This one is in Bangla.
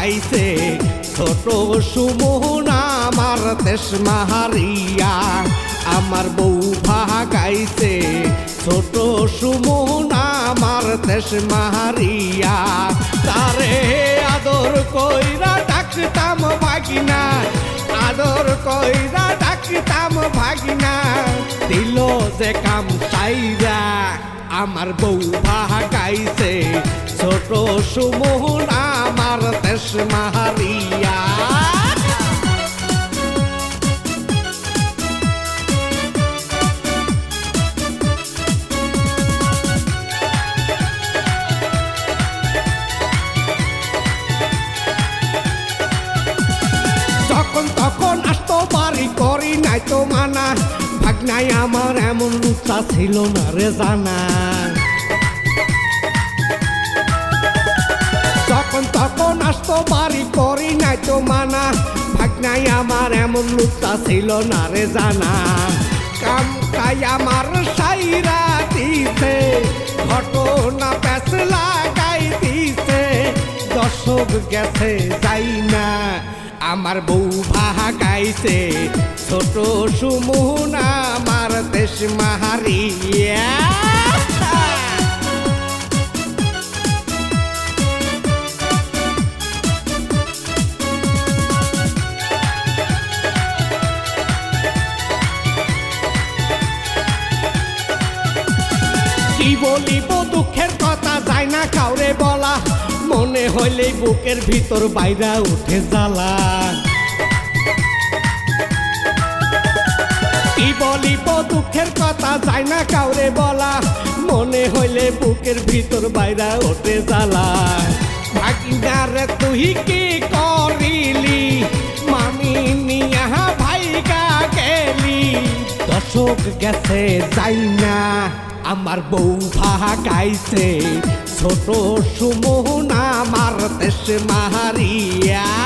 গাইছে ছোট সুমোহন আমার দেশ মাহারিয়া, আমার বউ গাইছে ছোট সুমোহন আমার দেশ মাহারিয়া, তারে আদর কইরা ডাকতাম ভাগিনা, আদর কইরা ডাকতাম ভাগিনা, দিল যে কাম চাইরা আমার বউ গাইছে ছোট সুমোহন মাহারিয়া যখন তখন আসতো করি নাই তো মানা। ভাগনাই আমার এমন ছিল না রে জানা। তখন আসতো বাড়ি করি নাই তো মানা। ভাগনাই আমার এমন লুচা ছিল না রে জানা। কাম কাই আমার সাইরা দিছে, ঘটনা প্যাস লাগাই দিছে। দর্শক গেছে যাই না, আমার বউ ভাহা গাইছে ছোট সুমুন, আমার দেশ মাহারিয়া বলিব দুঃখের কথা যায় না কাউরে বলা। মনে হইলেই বুকের ভিতর বাইরা উঠে জ্বালা। কি বলিব দুঃখের কথা যায় না কাউরে বলা। মনে হইলে বুকের ভিতর বাইরা ওঠে জ্বালা। ভাগিনারে তুই কি করিলি? মামি নিয়া ভাইগা গেলি। দশক গেছে যাই না আমার বউ গাইছে ছোট সুমোহনা আমার দেশে মাহারিয়া